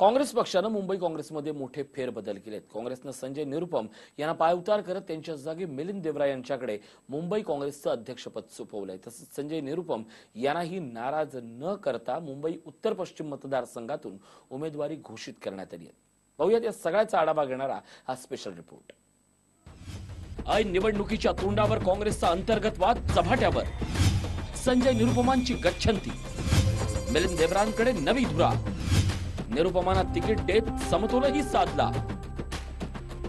काँग्रेस पक्षानं मुंबई काँग्रेसमध्ये मोठे फेरबदल केलेत. काँग्रेसनं संजय निरुपम यांना पायउतार करत त्यांच्या जागी मिलिंद देवरा यांच्याकडे मुंबई काँग्रेसचं अध्यक्षपद सोपवलंय. तसंच संजय निरुपम यांनाही नाराज न करता मुंबई उत्तर पश्चिम मतदारसंघातून उमेदवारी घोषित करण्यात आली आहे. पाहूयात या सगळ्याचा आढावा घेणारा हा स्पेशल रिपोर्ट ऐन निवडणुकीच्या तोंडावर काँग्रेसचा अंतर्गत वाद चव्हाट्यावर संजय निरुपमांची गच्छंती. मिलिंद देवरांकडे नवी धुरा. निरुपमाना तिकीट देत समतोलही साधला.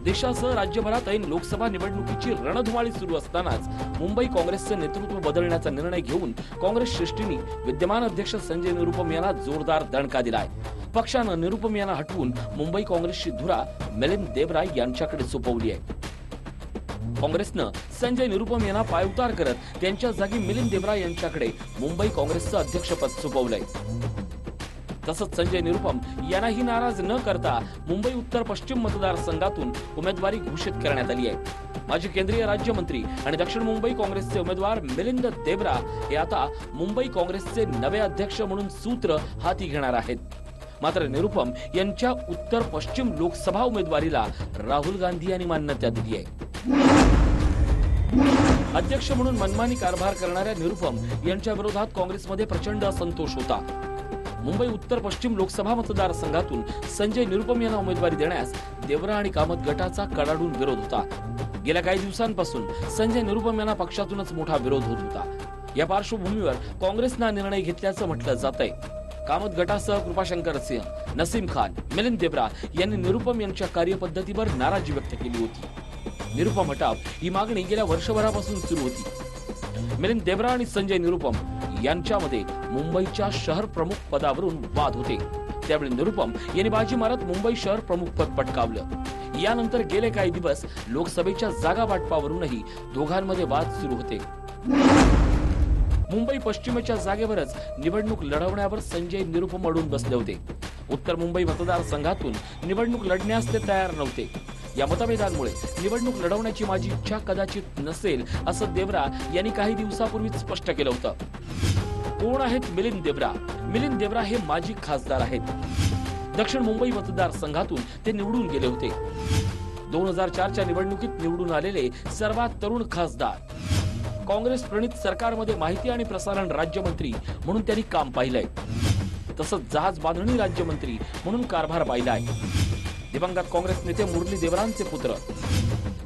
देशासह राज्यभरात ऐन लोकसभा निवडणुकीची रणधुमाळी सुरू असतानाच मुंबई काँग्रेसचं नेतृत्व बदलण्याचा निर्णय घेऊन काँग्रेस श्रेष्ठींनी विद्यमान अध्यक्ष संजय निरुपम यांना जोरदार दणका दिलाय. पक्षानं निरुपम यांना हटवून मुंबई काँग्रेसची धुरा मिलिंद देवराय यांच्याकडे सोपवली आहे. काँग्रेसनं संजय निरुपम यांना पायउतार करत त्यांच्या जागी मिलिंद देवराय यांच्याकडे मुंबई काँग्रेसचं अध्यक्षपद सोपवलंय. तसंच संजय निरुपम यांनाही नाराज न करता मुंबई उत्तर पश्चिम मतदारसंघातून उमेदवारी घोषित करण्यात आली आहे. माजी केंद्रीय राज्यमंत्री आणि दक्षिण मुंबई काँग्रेसचे उमेदवार मिलिंद देवरा हे आता मुंबई काँग्रेसचे नवे अध्यक्ष म्हणून सूत्र हाती घेणार आहेत. मात्र निरुपम यांच्या उत्तर पश्चिम लोकसभा उमेदवारीला राहुल गांधी यांनी मान्यता दिली आहे. अध्यक्ष म्हणून मनमानी कारभार करणाऱ्या निरुपम यांच्या विरोधात काँग्रेसमध्ये प्रचंड असंतोष होता. मुंबई उत्तर पश्चिम लोकसभा मतदारसंघातून संजय निरुपम यांना उमेदवारी देण्यास देवरा आणि कामत गटाचा कडाडून विरोध होता. गेल्या काही दिवसांपासून संजय निरुपम यांना पक्षातूनच मोठा विरोध होत होता. या पार्श्वभूमीवर काँग्रेसनं निर्णय घेतल्याचं म्हटलं जात आहे कामत गटासह कृपाशंकर सिंह नसीम खान मिलिंद देबरा यांनी निरुपम यांच्या कार्यपद्धतीवर नाराजी व्यक्त केली होती. निरुपम हटाव ही मागणी गेल्या वर्षभरापासून सुरू होती. मिलिंद देबरा आणि संजय निरुपम यांच्यामध्ये मुंबईच्या शहर प्रमुख पदावरून वाद होते. त्यावेळी निरुपम यांनी बाजी मारत मुंबई शहर प्रमुख पद पटकावलं. यानंतर गेले काही दिवस लोकसभेच्या जागा वाटपावरूनही दोघांमध्ये वाद सुरू होते. मुंबई पश्चिमेच्या जागेवरच निवडणूक लढवण्यावर संजय निरुपम अडून बसले होते. उत्तर मुंबई मतदारसंघातून निवडणूक लढण्यास ते तयार नव्हते. या मतभेदांमुळे निवडणूक लढवण्याची माझी इच्छा कदाचित नसेल असं देवरा यांनी काही दिवसापूर्वीच स्पष्ट केलं होतं. कोण आहेत मिलिंद देवरा? मिलिंद देवरा हे माजी खासदार आहेत. दक्षिण मुंबई मतदारसंघातून ते निवडून गेले होते. दोन हजार चारच्या निवडणुकीत निवडून आलेले सर्वात तरुण खासदार. काँग्रेस प्रणित सरकारमध्ये माहिती आणि प्रसारण राज्यमंत्री म्हणून त्यांनी काम पाहिलंय. तसंच जहाज बांधणी राज्यमंत्री म्हणून कारभार पाहिला आहे दिवंगत काँग्रेस नेते मुरली देवरांचे पुत्र.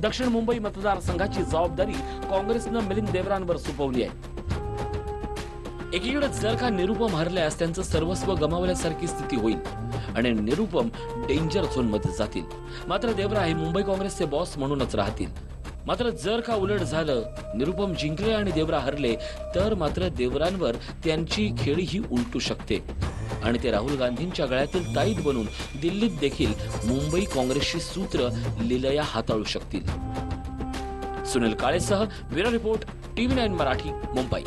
दक्षिण मुंबई मतदारसंघाची जबाबदारी काँग्रेसनं मिलिंद देवरांवर सोपवली आहे. एकीकडे जर का निरुपम हरल्यास त्यांचं सर्वस्व गमावल्यासारखी स्थिती होईल आणि निरुपम डेंजर झोनमध्ये जातील. मात्र देवरा हे मुंबई काँग्रेसचे बॉस म्हणूनच राहतील. मात्र जर का उलट झालं निरुपम जिंकले आणि देवरा हरले तर मात्र देवरांवर त्यांची खेळी ही उलटू शकते. आणि ते राहुल गांधींच्या गळ्यातील ताईत बनून दिल्लीत देखील मुंबई काँग्रेसची सूत्र लिलया हाताळू शकतील. Sunil काळेसह bureau report TV nine Marathi Mumbai.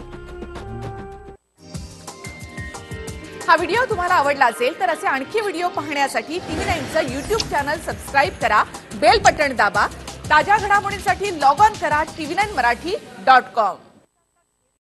हा व्हिडिओ तुम्हाला आवडला असेल तर असे आणखी व्हिडिओ पाहण्यासाठी टीव्ही नाईनचं युट्यूब चॅनल सबस्क्राईब करा बेल बटन दाबा ताज्या घडामोडींसाठी लॉग ऑन करा TV nine Marathi dot com.